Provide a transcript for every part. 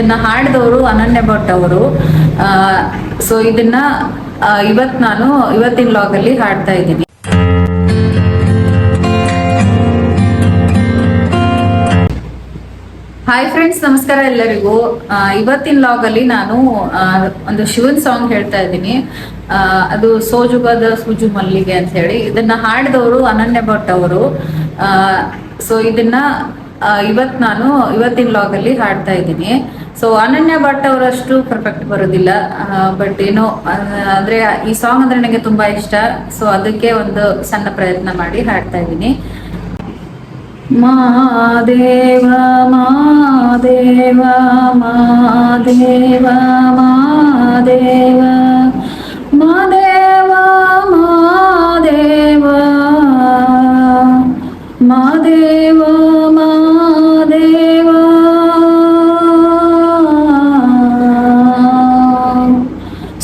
ಇದನ್ನ ಹಾಡಿದವರು ಅನನ್ಯ ಭಟ್ ಅವರು. ಸೊ ಇದನ್ನ ಇವತ್ ನಾನು ಇವತ್ತಿನ ಲಾಗ್ ಅಲ್ಲಿ ಹಾಡ್ತಾ ಇದ್ದೀನಿ. ಹಾಯ್ ಫ್ರೆಂಡ್ಸ್ ನಮಸ್ಕಾರ ಎಲ್ಲರಿಗೂ. ಇವತ್ತಿನ ಲಾಗ್ ಅಲ್ಲಿ ನಾನು ಒಂದು ಶಿವನ್ ಸಾಂಗ್ ಹೇಳ್ತಾ ಇದ್ದೀನಿ. ಅದು ಸೋಜುಗದ ಸೂಜು ಮಲ್ಲಿಗೆ ಅಂತ ಹೇಳಿ. ಇದನ್ನ ಹಾಡಿದವರು ಅನನ್ಯ ಭಟ್ ಅವರು. ಸೊ ಇದನ್ನ ಇವತ್ ನಾನು ಇವತ್ತಿನ ಲಾಗಲ್ಲಿ ಹಾಡ್ತಾ ಇದ್ದೀನಿ. ಸೊ ಅನನ್ಯ ಭಟ್ ಅವರಷ್ಟು ಪರ್ಫೆಕ್ಟ್ ಬರೋದಿಲ್ಲ. ಬಟ್ ಏನೋ ಅಂದ್ರೆ ಈ ಸಾಂಗ್ ಅಂದ್ರೆ ನನಗೆ ತುಂಬಾ ಇಷ್ಟ. ಸೊ ಅದಕ್ಕೆ ಒಂದು ಸಣ್ಣ ಪ್ರಯತ್ನ ಮಾಡಿ ಹಾಡ್ತಾ ಇದ್ದೀನಿ. ಮಾದೇವ ಮಾದೇವ ಮಾದೇವ ಮಾದೇವ.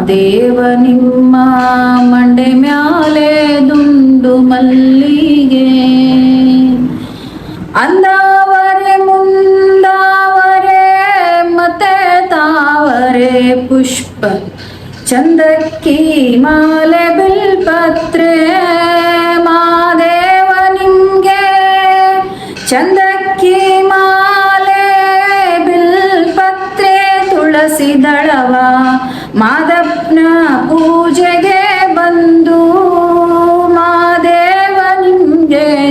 ಮಾದೇವ ನಿಮ್ಮ ಮಂಡೆ ಮ್ಯಾಲೆ ದುಂಡು ಮಲ್ಲಿಗೆ. ಅಂದಾವರೆ ಮುಂದಾವರೆ ಮತ್ತೆ ತಾವರೆ ಪುಷ್ಪ. ಚಂದಕ್ಕಿ ಮಾಲೆ ಬಿಲ್ಪತ್ರೆ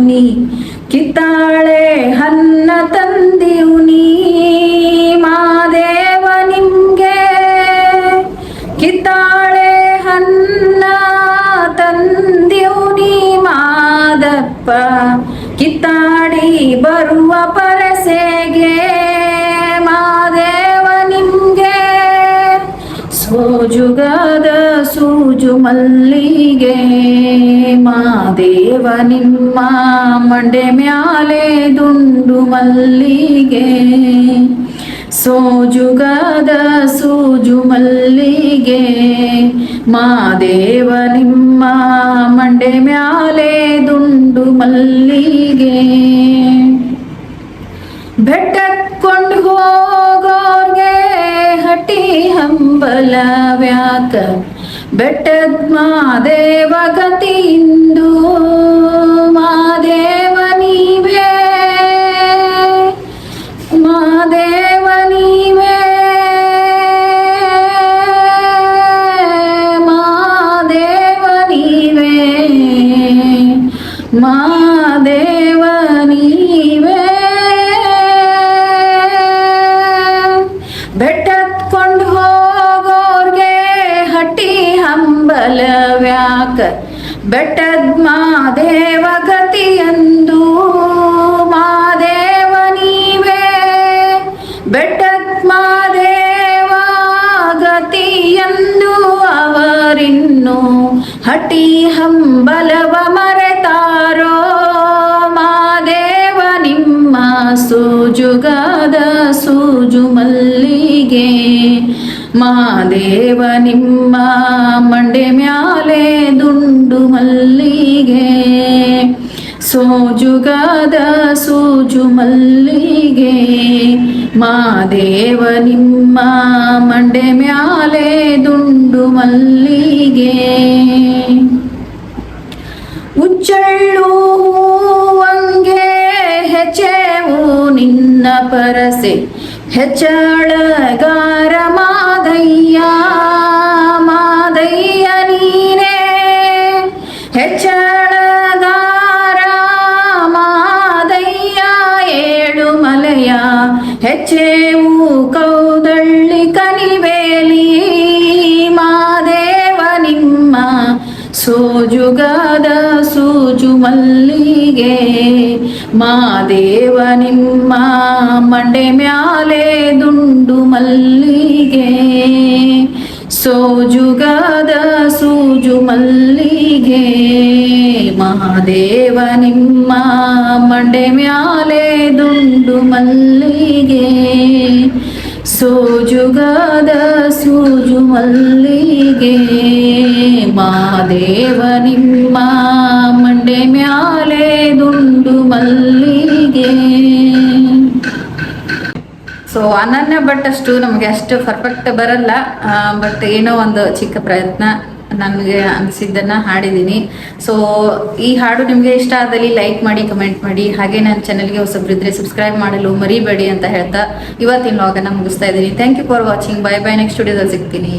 ತಂದಿವು ಕಿತ್ತಾಳೆ ಹನ್ನ ತಂದಿವು ನೀ. ಮಾದೇವ ನಿಮ್ಗೆ, ಕಿತ್ತಾಳೆ ಹನ್ನ ತಂದಿವು ನೀ. ಮಾದಪ್ಪ, ಕಿತ್ತಾಡಿ ಬರುವ ಪ ಸೂಜು ಮಲ್ಲಿಗೆ ಮಾದೇವ ನಿಮ್ಮ ಮಂಡೆ ಮ್ಯಾಲೆ ದುಂಡು ಮಲ್ಲಿಗೆ. ಸೋಜುಗದ ಸೂಜು ಮಲ್ಲಿಗೆ ಮಾದೇವ ನಿಮ್ಮ ಮಂಡೆ ಮ್ಯಾಲೆ ದುಂಡು ಮಲ್ಲಿಗೆ. ಬೆಟ್ಟಕ್ಕೊಂಡು ಹೋಗೋರ್ಗೆ ಹಟ್ಟಿ ಹಂಬಲ ವ್ಯಾಕ ಬೆಟ್ಟದ ಮಾದೇವ ಗತಿಯಿಂದು ಮಾದೇವ ನೀವೇ ಮಾದೇವ ನೀವೇ ಮಾದೇವ ನೀವೇ ಮಾದೇವ ನೀವೇ ಬೆಟ್ಟದ ಮಾದೇವ ಗತಿಯಂದು, ಮಾದೇವ ನೀವೇ. ಬೆಟ್ಟದ ಮಾದೇವ ಗತಿಯಂದು, ಅವರಿನ್ನು ಹಟಿ ಹಂಬಲವ ಮರೆತಾರೋ. ಮಾದೇವ ನಿಮ್ಮ ಸೂಜುಗದ ಸೂಜು ಮಲ್ಲಿಗೆ ಮಾದೇವ ನಿಮ್ಮ ಮಂಡೆ ಮ್ಯಾಲೆ ದುಂಡು ಮಲ್ಲಿಗೆ. ಸೋಜುಗದ ಸೂಜು ಮಲ್ಲಿಗೆ. ಮಾದೇವ ನಿಮ್ಮ ಮಂಡೆ ಮ್ಯಾಲೆ ದುಂಡು ಮಲ್ಲಿಗೆ. ಉಚ್ಚಳ್ಳು ಹೂವಂಗೆ ಹೆಚ್ಚೆವು ನಿನ್ನ ಪರಸೆ. ಹೆಚ್ಚಳಗಾರ మోరయ్యా మాదయ్య నీనే. హెచ్చడగారా మాదయ్య ఏడుమలయ హెచ్చేవు ಸೋಜುಗಾದ ಸೂಜು ಮಲ್ಲಿಗೆ ಮಾದೇವ ನಿಮ್ಮ ಮಂಡೆ ಮ್ಯಾಲೆ ದುಂಡು ಮಲ್ಲಿಗೆ. ಸೋಜುಗಾದ ಸೂಜು ಮಲ್ಲಿಗೆ ಮಹಾದೇವ ನಿಮ್ಮ ಮಂಡೆ ಮ್ಯಾಲೆ ದುಂಡು ಮಲ್ಲಿಗೆ. ಸೋಜುಗಾದ ಸೂಜು ಮಲ್ಲಿಗೆ ನಿಮ್ಮ ಮಂಡೆ ಮ್ಯಾಲೆ ದುಂಡು ಮಲ್ಲಿಗೆ. ಸೊ ಅನನ್ಯ ಬಟ್ ಅಷ್ಟು ನಮಗೆ ಅಷ್ಟು ಪರ್ಫೆಕ್ಟ್ ಬರಲ್ಲ. ಬಟ್ ಏನೋ ಒಂದು ಚಿಕ್ಕ ಪ್ರಯತ್ನ ನನಗೆ ಅನಿಸಿದ್ದನ್ನು ಹಾಡಿದ್ದೀನಿ. ಸೊ ಈ ಹಾಡು ನಿಮಗೆ ಇಷ್ಟ ಆದಲ್ಲಿ ಲೈಕ್ ಮಾಡಿ ಕಮೆಂಟ್ ಮಾಡಿ. ಹಾಗೆ ನನ್ನ ಚಾನಲ್ಗೆ ಹೊಸಬ್ರಿದ್ರೆ ಸಬ್ಸ್ಕ್ರೈಬ್ ಮಾಡಲು ಮರಿಬೇಡಿ ಅಂತ ಹೇಳ್ತಾ ಇವತ್ತಿನ ಲಾಗನ್ನು ಮುಗಿಸ್ತಾ ಇದ್ದೀನಿ. Thank you for watching bye bye next ಸ್ಟುಡಿಯೋದಲ್ಲಿ ಸಿಗ್ತೀನಿ.